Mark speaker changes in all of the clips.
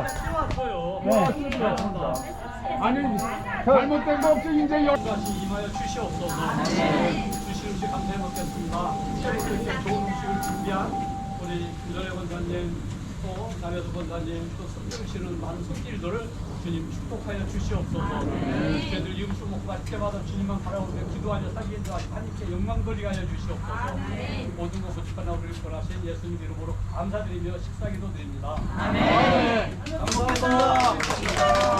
Speaker 1: 오세요. 네. 아니, 잘못된 거 없죠, 이제 여
Speaker 2: 다시 임하여 주시옵소서. 주신 음식 감사해 먹겠습니다. 이렇게 좋은 음식을 준비한 우리 김전혜 권사님 또 남여수 권사님 또 성경씨는 많은 손길들을 주님 축복하여 주시옵소서. 저희들 이 음식 먹고 갈 때마다 주님만 바라보며 기도하며 살기도 하나님께 영광 돌리게 하여 주시옵소서. 모든 것 고집하나 우리를 권하신 예수님 이름으로 감사드리며 식사기도 드립니다. 아멘. 감사합니다.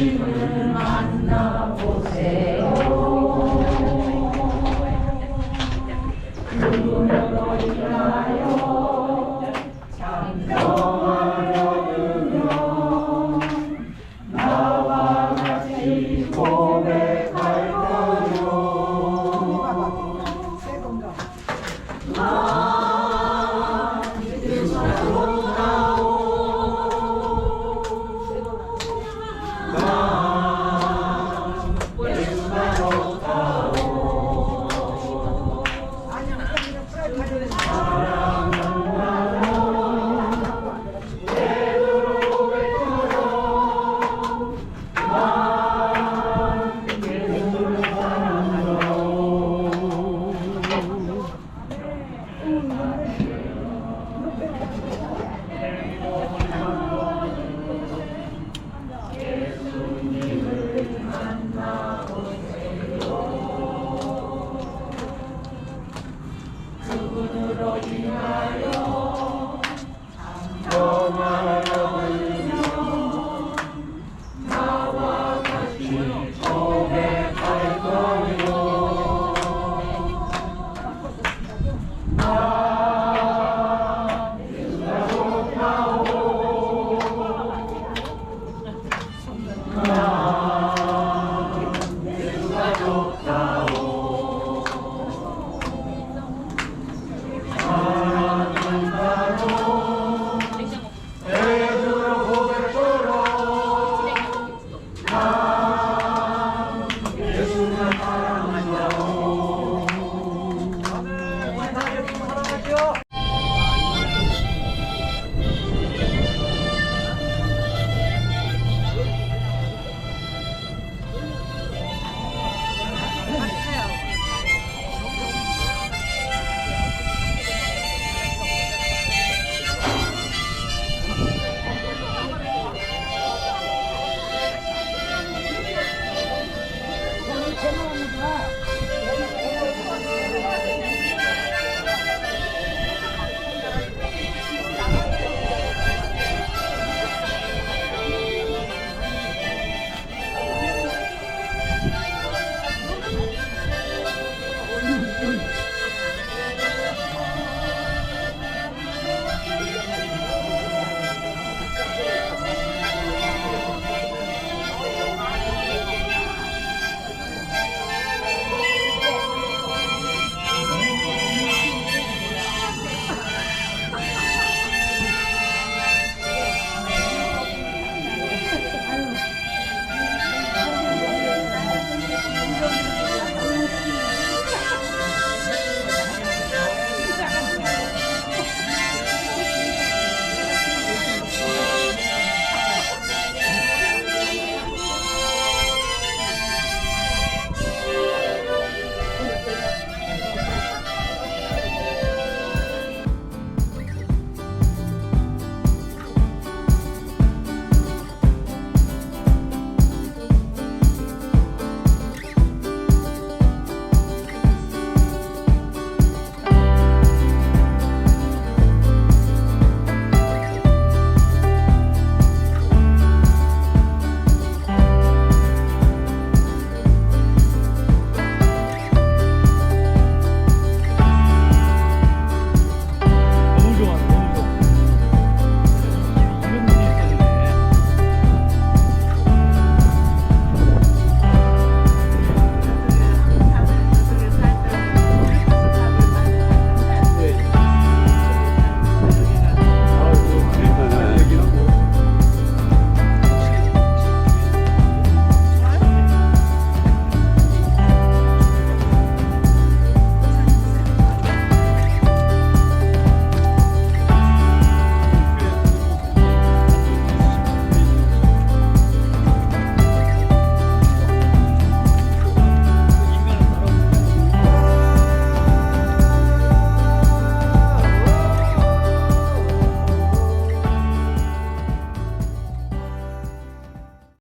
Speaker 2: Jesus.